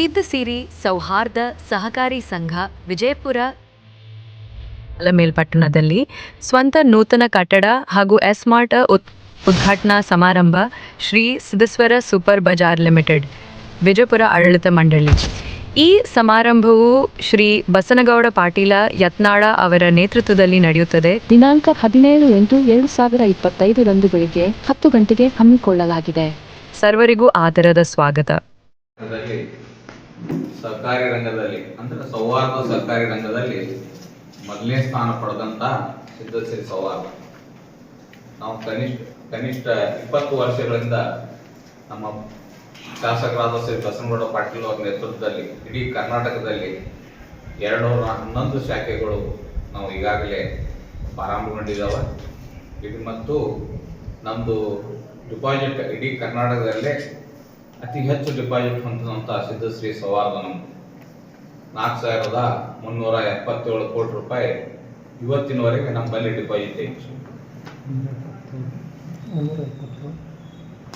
ಸಿದ್ಧಸಿರಿ ಸೌಹಾರ್ದ ಸಹಕಾರಿ ಸಂಘ ವಿಜಯಪುರ ಮೇಲ್ಪಟ್ಟಣದಲ್ಲಿ ಸ್ವಂತ ನೂತನ ಕಟ್ಟಡ ಹಾಗೂ ಎಸ್ಮಾರ್ಟ್ ಉತ್ ಉದ್ಘಾಟನಾ ಸಮಾರಂಭ Shri Siddeshwar super bazaar limited Vijayapura ಆಡಳಿತ ಮಂಡಳಿ. ಈ ಸಮಾರಂಭವು ಶ್ರೀ ಬಸನಗೌಡ ಪಾಟೀಲ ಯತ್ನಾಳ ಅವರ ನೇತೃತ್ವದಲ್ಲಿ ನಡೆಯುತ್ತದೆ. ದಿನಾಂಕ ಹದಿನೇಳು ಎಂಟು ಎರಡು ಸಾವಿರ ಇಪ್ಪತ್ತೈದರಂದು ಬೆಳಿಗ್ಗೆ ಹತ್ತು ಗಂಟೆಗೆ ಹಮ್ಮಿಕೊಳ್ಳಲಾಗಿದೆ. ಸರ್ವರಿಗೂ ಆದರದ ಸ್ವಾಗತ. ಸರ್ಕಾರಿ ರಂಗದಲ್ಲಿ, ಅಂದ್ರೆ ಸೌಹಾರ್ದ ಸರ್ಕಾರಿ ರಂಗದಲ್ಲಿ ಮೊದಲನೇ ಸ್ಥಾನ ಪಡೆದಂತ ಸಿದ್ಧಶ್ರೀ ಸೌಹಾರ್ದ. ನಾವು ಕನಿಷ್ಠ ಕನಿಷ್ಠ ಇಪ್ಪತ್ತು ವರ್ಷಗಳಿಂದ ನಮ್ಮ ಶಾಸಕರಾದ ಶ್ರೀ ಬಸನಗೌಡ ಪಾಟೀಲ್ ಅವರ ನೇತೃತ್ವದಲ್ಲಿ, ಇಡೀ ಕರ್ನಾಟಕದಲ್ಲಿ ಎರಡುನೂರ ಹನ್ನೊಂದು ಶಾಖೆಗಳು ನಾವು ಈಗಾಗಲೇ ಪ್ರಾರಂಭಗೊಂಡಿದ್ದಾವೆ ಇದು ಮತ್ತು ನಮ್ಮದು ಡಿಪಾಸಿಟ್ ಇಡೀ ಕರ್ನಾಟಕದಲ್ಲೇ ಅತಿ ಹೆಚ್ಚು ಡಿಪಾಸಿಟ್ ಹೊಂದಿದಂಥ ಸಿದ್ಧಶ್ರೀ ಸೌಹಾರ್ದ ನಮ್ಮದು ನಾಲ್ಕು ಸಾವಿರದ ಮುನ್ನೂರ ಎಪ್ಪತ್ತೇಳು ಕೋಟಿ ರೂಪಾಯಿ ಇವತ್ತಿನವರೆಗೆ ನಮ್ಮಲ್ಲಿ ಡಿಪಾಸಿಟ್ ಐತಿ.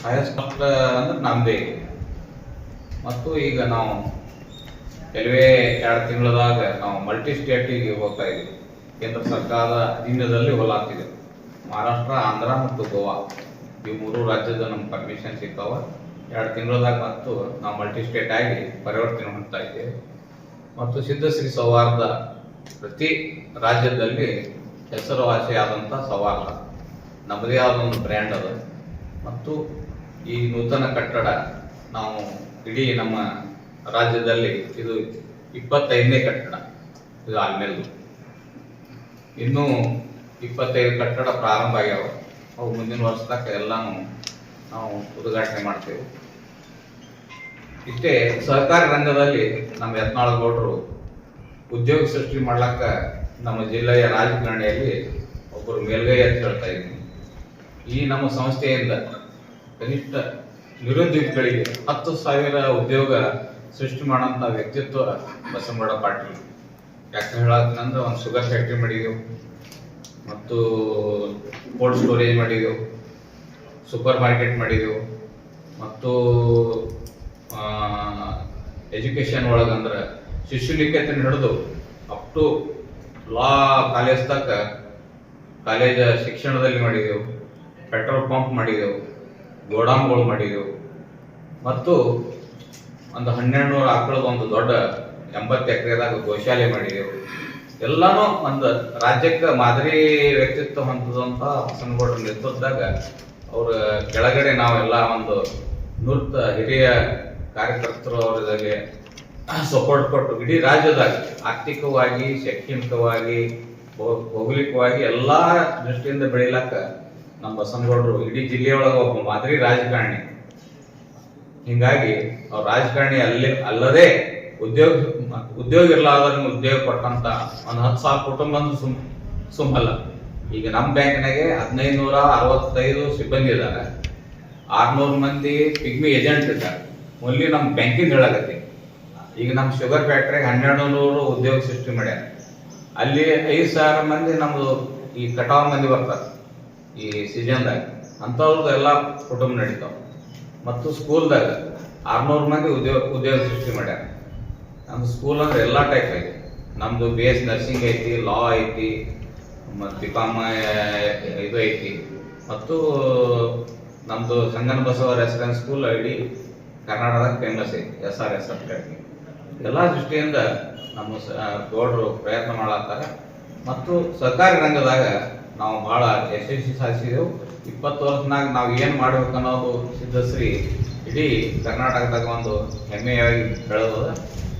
ಹೈಯೆಸ್ಟ್ ಅಂದ್ರೆ ನಮ್ಮದೇ ಮತ್ತು ಈಗ ನಾವು ಕೆಲವೇ ಎರಡು ತಿಂಗಳದಾಗ ನಾವು ಮಲ್ಟಿ ಸ್ಟೇಟಿಗೆ ಹೋಗ್ತಾ ಇದ್ದೀವಿ ಕೇಂದ್ರ ಸರ್ಕಾರದ ಅಧೀನದಲ್ಲಿ ಹೊಲಾಗ್ತಿದೆ. ಮಹಾರಾಷ್ಟ್ರ, ಆಂಧ್ರ ಮತ್ತು ಗೋವಾ. ಈ ಮೂರು ರಾಜ್ಯದ ನಮ್ಗೆ ಪರ್ಮಿಷನ್ ಸಿಗ್ತಾವ. ಎರಡು ತಿಂಗಳದಾಗ ಮತ್ತು ನಾವು ಮಲ್ಟಿ ಸ್ಟೇಟ್ ಆಗಿ ಪರಿವರ್ತನೆ ಹೊಂದ್ತಾ ಇದ್ದೇವೆ. ಮತ್ತು ಸಿದ್ಧಶ್ರೀ ಸೌಹಾರ್ದ ಪ್ರತಿ ರಾಜ್ಯದಲ್ಲಿ ಹೆಸರುವಾಸಿಯಾದಂಥ ಸೌಹಾರ್ದ. ನಮ್ಮದೇ ಆದ ಒಂದು ಬ್ರ್ಯಾಂಡ್ ಅದು. ಮತ್ತು ಈ ನೂತನ ಕಟ್ಟಡ ನಾವು ಇಡೀ ನಮ್ಮ ರಾಜ್ಯದಲ್ಲಿ ಇದು ಇಪ್ಪತ್ತೈದನೇ ಕಟ್ಟಡ. ಇದು ಆಲ್ಮೇಲ್ದು ಇನ್ನೂ ಇಪ್ಪತ್ತೈದು ಕಟ್ಟಡ ಪ್ರಾರಂಭ ಆಗ್ಯಾವ. ಅವು ಮುಂದಿನ ವರ್ಷದಾಗ ಎಲ್ಲಾನು ನಾವು ಉದ್ಘಾಟನೆ ಮಾಡ್ತೇವೆ. ಇಷ್ಟೇ ಸಹಕಾರಿ ರಂಗದಲ್ಲಿ ನಮ್ಮ ಯತ್ನಾಳ ಗೌಡರು ಉದ್ಯೋಗ ಸೃಷ್ಟಿ ಮಾಡ್ಲಕ್ಕ ನಮ್ಮ ಜಿಲ್ಲೆಯ ರಾಜಕಾರಣಿಯಲ್ಲಿ ಒಬ್ಬರು ಮೇಲ್ಗೈ ಅಂತ ಹೇಳ್ತಾ ಇದ್ದೀನಿ. ಈ ನಮ್ಮ ಸಂಸ್ಥೆಯಿಂದ ಕನಿಷ್ಠ ನಿರುದ್ಯೋಗಿಗಳಿಗೆ ಹತ್ತು ಸಾವಿರ ಉದ್ಯೋಗ ಸೃಷ್ಟಿ ಮಾಡೋಂಥ ವ್ಯಕ್ತಿತ್ವ ಬಸವಗೌಡ ಪಾಟೀಲ್. ಯಾಕೆ ಹೇಳತ್ತಂದ್ರೆ ಒಂದು ಶುಗರ್ ಫ್ಯಾಕ್ಟ್ರಿ ಮಾಡಿದೆವು ಮತ್ತು ಕೋಲ್ಡ್ ಸ್ಟೋರೇಜ್ ಮಾಡಿದೆವು ಸೂಪರ್ ಮಾರ್ಕೆಟ್ ಮಾಡಿದೆವು ಮತ್ತು ಎಜುಕೇಶನ್ ಒಳಗಂದ್ರೆ ಶಿಶುನಿಕೇತನ ಹಿಡಿದು ಅಪ್ ಟು ಲಾ ಕಾಲೇಜ್ ತಕ್ಕ ಕಾಲೇಜ ಶಿಕ್ಷಣದಲ್ಲಿ ಮಾಡಿದೆವು ಪೆಟ್ರೋಲ್ ಪಂಪ್ ಮಾಡಿದೆವು ಗೋಡಾಮ್ಗಳು ಮಾಡಿದೆವು. ಮತ್ತು ಒಂದು ಹನ್ನೆರಡು ನೂರು ಆಕಳದ ಒಂದು ದೊಡ್ಡ ಎಂಬತ್ತು ಎಕರೆದಾಗ ಗೋಶಾಲೆ ಮಾಡಿದೆವು. ಎಲ್ಲಾನು ಒಂದು ರಾಜ್ಯಕ್ಕೆ ಮಾದರಿ ವ್ಯಕ್ತಿತ್ವ ಹೊಂದದಂತ ಹಸನಗೌಡರ ನೇತೃತ್ವದಾಗ ಅವ್ರ ಕೆಳಗಡೆ ನಾವೆಲ್ಲ ಒಂದು ನೂರ್ತ ಹಿರಿಯ ಕಾರ್ಯಕರ್ತರು ಅವರಿಗೆ ಸಪೋರ್ಟ್ ಕೊಟ್ಟು ಇಡೀ ರಾಜ್ಯದಾಗ ಆರ್ಥಿಕವಾಗಿ, ಶೈಕ್ಷಣಿಕವಾಗಿ ಭೌಗೋಳಿಕವಾಗಿ ಎಲ್ಲ ದೃಷ್ಟಿಯಿಂದ ಬೆಳಿಲಾಕ ನಮ್ಮ ಬಸನಗೌಡರು ಇಡೀ ಜಿಲ್ಲೆಯೊಳಗೆ ಒಬ್ಬ ಮಾದರಿ ರಾಜಕಾರಣಿ. ಹಿಂಗಾಗಿ ಅವ್ರ ರಾಜಕಾರಣಿ ಅಲ್ಲಿ, ಅಲ್ಲದೆ ಉದ್ಯೋಗ ಉದ್ಯೋಗ ಇರ್ಲಾರ್ದವ್ರಿಗೆ ಉದ್ಯೋಗ ಕೊಟ್ಟಂತ ಒಂದ್ ಹತ್ತು ಸಾವಿರ ಕುಟುಂಬ ಸುಮ್, ಸುಮ್ಮಲ್ಲ. ಈಗ ನಮ್ಮ ಬ್ಯಾಂಕ್ನಾಗೆ ಹದಿನೈದು ನೂರ ಅರವತ್ತೈದು ಸಿಬ್ಬಂದಿ ಇದ್ದಾರೆ ಆರ್ನೂರು ಮಂದಿ ಪಿಗ್ಮಿ ಏಜೆಂಟ್ ಇದ್ದಾರೆ. ಓನ್ಲಿ ನಮ್ಮ ಬ್ಯಾಂಕಿಂದ ಹೇಳಾಗತ್ತೆ ಈಗ ನಮ್ಮ ಶುಗರ್ ಫ್ಯಾಕ್ಟ್ರಿಗೆ ಹನ್ನೆರಡು ನೂರು ಉದ್ಯೋಗ ಸೃಷ್ಟಿ ಮಾಡ್ಯಾರ. ಅಲ್ಲಿ ಐದು ಸಾವಿರ ಮಂದಿ ನಮ್ದು ಈ ಕಟಾವ್ ಮಂದಿ ಬರ್ತಾರೆ ಈ ಸೀಸನ್ದಾಗ ಅಂಥವ್ರದ್ದು ಎಲ್ಲ ಕುಟುಂಬ ನಡೀತಾವ. ಮತ್ತು ಸ್ಕೂಲ್ದಾಗ ಆರ್ನೂರು ಮಂದಿ ಉದ್ಯೋಗ ಉದ್ಯೋಗ ಸೃಷ್ಟಿ ಮಾಡ್ಯಾರ. ನಮ್ಮ ಸ್ಕೂಲ್ ಅಂದ್ರೆ ಎಲ್ಲ ಟೈಪ್ ಐತಿ. ನಮ್ದು ಬಿ ಎಸ್ ನರ್ಸಿಂಗ್ ಐತಿ ಲಾ ಐತಿ, ಮತ್ತು ಬಿ ಕಾಮ್ ಇದು ಐತಿ. ಮತ್ತು ನಮ್ದು ಸಂಗನ ಬಸವ ರೆಸಿಡೆನ್ಸ್ ಸ್ಕೂಲ್ ಇಡೀ ಕರ್ನಾಟಕದಾಗ ಫೇಮಸ್ ಐತಿ, ಎಸ್ ಆರ್ ಎಸ್ ಎಫ್ಗಾಗಿ ಎಲ್ಲ ದೃಷ್ಟಿಯಿಂದ ನಮ್ಮ ಗೌಡರು ಪ್ರಯತ್ನ ಮಾಡತ್ತಾರ. ಮತ್ತು ಸರ್ಕಾರಿ ರಂಗದಾಗ ನಾವು ಬಹಳ ಯಶಸ್ವಿ ಸಾಧಿಸಿದೆವು. ಇಪ್ಪತ್ತು ವರ್ಷನಾಗ ನಾವು ಏನು ಮಾಡ್ಬೇಕು ಅನ್ನೋದು ಸಿದ್ಧಶ್ರೀ ಇಡೀ ಕರ್ನಾಟಕದಾಗ ಒಂದು ಹೆಮ್ಮೆಯಾಗಿ ಬೆಳೆದದ.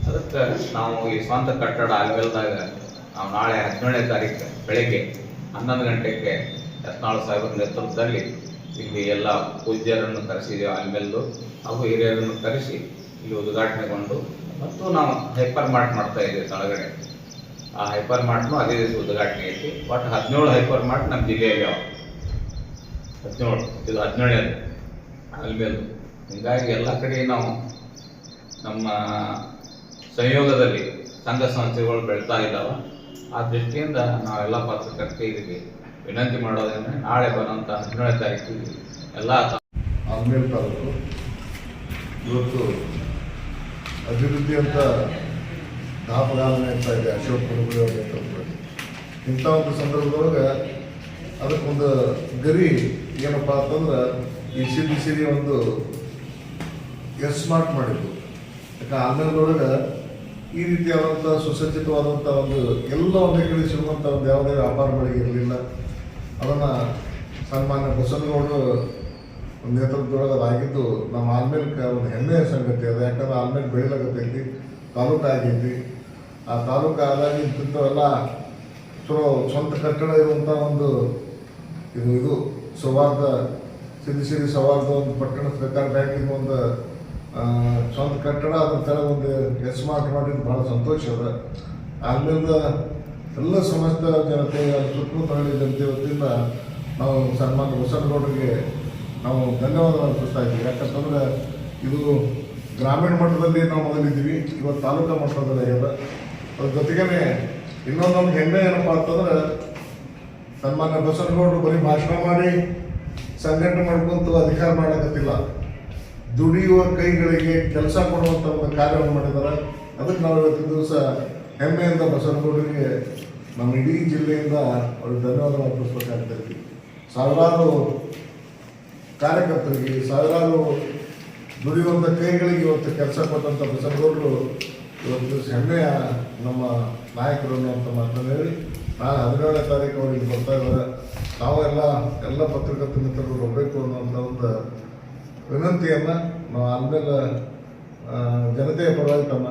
ಅದಕ್ಕೆ ನಾವು ಈ ಸ್ವಂತ ಕಟ್ಟಡ ಅಲ್ವೆಲ್ದಾಗ ನಾವು ನಾಳೆ ಹದಿನೇಳನೇ ತಾರೀಕು ಬೆಳಗ್ಗೆ ಹನ್ನೊಂದು ಗಂಟೆಗೆ ಯತ್ನಾಳ್ ಸಾಹೇಬರ ನೇತೃತ್ವದಲ್ಲಿ ಇಲ್ಲಿ ಎಲ್ಲ ಪೂಜ್ಯರನ್ನು ಕರೆಸಿದ್ದೇವೆ ಆಲ್ಮೇಲ್ದು ಹಾಗೂ ಹಿರಿಯರನ್ನು ಕರೆಸಿ ಇಲ್ಲಿ ಉದ್ಘಾಟನೆಗೊಂಡು ಮತ್ತು ನಾವು ಹೈಪರ್ ಮಾರ್ಟ್ ಮಾಡ್ತಾ ಇದ್ದೀವಿ ತಳಗಡೆ ಆ ಹೈಪರ್ ಮಾರ್ಟ್ನು ಅದೇ ದಿವಸ ಉದ್ಘಾಟನೆ ಐತಿ. ಒಟ್ಟು ಹದಿನೇಳು ಹೈಪರ್ ಮಾರ್ಟ್ ನಮ್ಮ ಜಿಲ್ಲೆಯಲ್ಲಿ ಅವ. ಹದಿನೇಳು, ಇದು ಹದಿನೇಳನೇದು ಅಲ್ಮೇಲು ಹೀಗಾಗಿ ಎಲ್ಲ ಕಡೆ ನಾವು ನಮ್ಮ ಸಂಯೋಗದಲ್ಲಿ ಸಂಘ ಸಂಸ್ಥೆಗಳು ಬೆಳ್ತಾ ಇದ್ದಾವೆ. ಆ ದೃಷ್ಟಿಯಿಂದ ನಾವೆಲ್ಲ ಪತ್ರಕರ್ತರಿಗೆ ವಿನಂತಿ ಮಾಡೋದೇನೆ ನಾಳೆ ಬರುವಂಥ ಹದಿನೇಳನೇ ತಾರೀಕು ಎಲ್ಲ ಅಂಬೇಡ್ಕರ್ ತಾಲೂಕು. ಇವತ್ತು ಅಭಿವೃದ್ಧಿ ಅಂತ ದಾಪಗಾಲನೆ ಆಗ್ತಾ ಇದೆ. ಅಶೋಕ್ ನೇತೃತ್ವದಲ್ಲಿ ಇಂಥ ಒಂದು ಸಂದರ್ಭದೊಳಗೆ ಅದಕ್ಕೊಂದು ಗರಿ ಏನಪ್ಪ ಅಂತಂದ್ರೆ ಈ ಸಿರಿ ಸಿರಿ ಒಂದು ಎಸ್ ಸ್ಮಾರ್ಟ್ ಮಾಡಿದ್ದು. ಯಾಕೆ ಆನ್ಲೈನ್ದೊಳಗೆ ಈ ರೀತಿಯಾದಂಥ ಸುಸಜ್ಜಿತವಾದಂಥ ಒಂದು ಎಲ್ಲ ಒಂದು ಕಡೆ ಸಿಗುವಂಥ ಒಂದು ಯಾವುದೇ ವ್ಯಾಪಾರಗಳಿಗೆ ಇರಲಿಲ್ಲ. ಅದನ್ನು ಸನ್ಮಾನ್ಯ ಬಸವನಗೌಡರು ನೇತೃತ್ವದೊಳಗೆ ಅದಾಗಿದ್ದು ನಮ್ಮ ಆಲ್ಮೇಲ್ಕ ಒಂದು ಹೆಮ್ಮೆಯ ಸಂಗತಿ ಅದು. ಯಾಕಂದ್ರೆ ಆಲ್ಮೇಲೆ ಬೆಳಿಲಾಗತ್ತೈತಿ ತಾಲೂಕು ಆಗೈತಿ ಆ ತಾಲೂಕು ಆದಾಗ ಇಂಥವೆಲ್ಲ ಚಲೋ ಸ್ವಂತ ಕಟ್ಟಡ ಇರುವಂಥ ಒಂದು ಇದು ಇದು ಸೌಹಾರ್ದ ಸಿರಿ ಸೌಹಾರ್ದ ಒಂದು ಪಟ್ಟಣ ಸರ್ಕಾರ ಬ್ಯಾಂಕಿನ ಒಂದು ಸ್ವಂತ ಕಟ್ಟಡ ಅದ್ರ ಥರ ಒಂದು ಎಸ್ ಮಾರ್ಕ್ ಮಾಡಿದ್ದು ಭಾಳ ಸಂತೋಷ ಅದ. ಆಮೇಲೆ ಎಲ್ಲ ಸಮಸ್ತ ಜನತೆ, ಅದು ಸುತ್ತಮುತ್ತ ಜನತೆ ವತಿಯಿಂದ ನಾವು ಸನ್ಮಾನ ಹೊಸನಗೌಡರಿಗೆ ನಾವು ಧನ್ಯವಾದ ಅರ್ಪಿಸ್ತಾ ಇದ್ದೀವಿ. ಯಾಕಂತಂದ್ರೆ ಇದು ಗ್ರಾಮೀಣ ಮಟ್ಟದಲ್ಲಿ ನಾವು ಮೊದಲಿದ್ದೀವಿ. ಇವತ್ತು ತಾಲೂಕಾ ಮಟ್ಟದಲ್ಲಿ ಹೇಳ ಅದ್ರ ಜೊತೆಗೇನೆ ಇನ್ನೊಂದು ನಮ್ಗೆ ಹೆಮ್ಮೆ ಏನಪ್ಪ ಅಂತಂದ್ರೆ ಸನ್ಮಾನ್ಯ ಬಸವನಗೌಡರು ಬರೀ ಭಾಷಣ ಮಾಡಿ ಸಂಘಟನೆ ಮಾಡ್ಕೊಂತ ಅಧಿಕಾರ ಮಾಡಕತ್ತಿಲ್ಲ ದುಡಿಯುವ ಕೈಗಳಿಗೆ ಕೆಲಸ ಕೊಡುವಂಥ ಒಂದು ಕಾರ್ಯವನ್ನು ಮಾಡಿದ್ದಾರೆ. ಅದಕ್ಕೆ ನಾವು ಇವತ್ತಿನ ದಿವಸ ಹೆಮ್ಮೆಯಿಂದ ಬಸವನಗೌಡರಿಗೆ ನಮ್ಮ ಇಡೀ ಜಿಲ್ಲೆಯಿಂದ ಅವ್ರಿಗೆ ಧನ್ಯವಾದ ಅರ್ಪಿಸ್ಬೇಕಾಗ್ತೈತಿ. ಸಾವಿರಾರು ಕಾರ್ಯಕರ್ತರಿಗೆ, ಸಾವಿರಾರು ದುಡಿಯುವಂಥ ಕೈಗಳಿಗೆ ಇವತ್ತು ಕೆಲಸ ಕೊಟ್ಟಂಥ ಬಸವನಗೌಡರು ಇವತ್ತು ಹೆಮ್ಮೆಯ ನಮ್ಮ ನಾಯಕರು ಅನ್ನುವಂಥ ಮಾತನ್ನು ಹೇಳಿ ನಾನು ಹದಿನೇಳನೇ ತಾರೀಕು ಅವರಿಗೆ ಬರ್ತಾ ಇದ್ದಾರೆ. ತಾವೆಲ್ಲ ಎಲ್ಲ ಪತ್ರಕರ್ತ ಮಿತ್ರರು ಬರಬೇಕು ಅನ್ನುವಂಥ ಒಂದು ವಿನಂತಿಯನ್ನು ನಾವು ಆಮೇಲೆ ಜನತೆಯ ಪರವಾಗಿ ತಮ್ಮ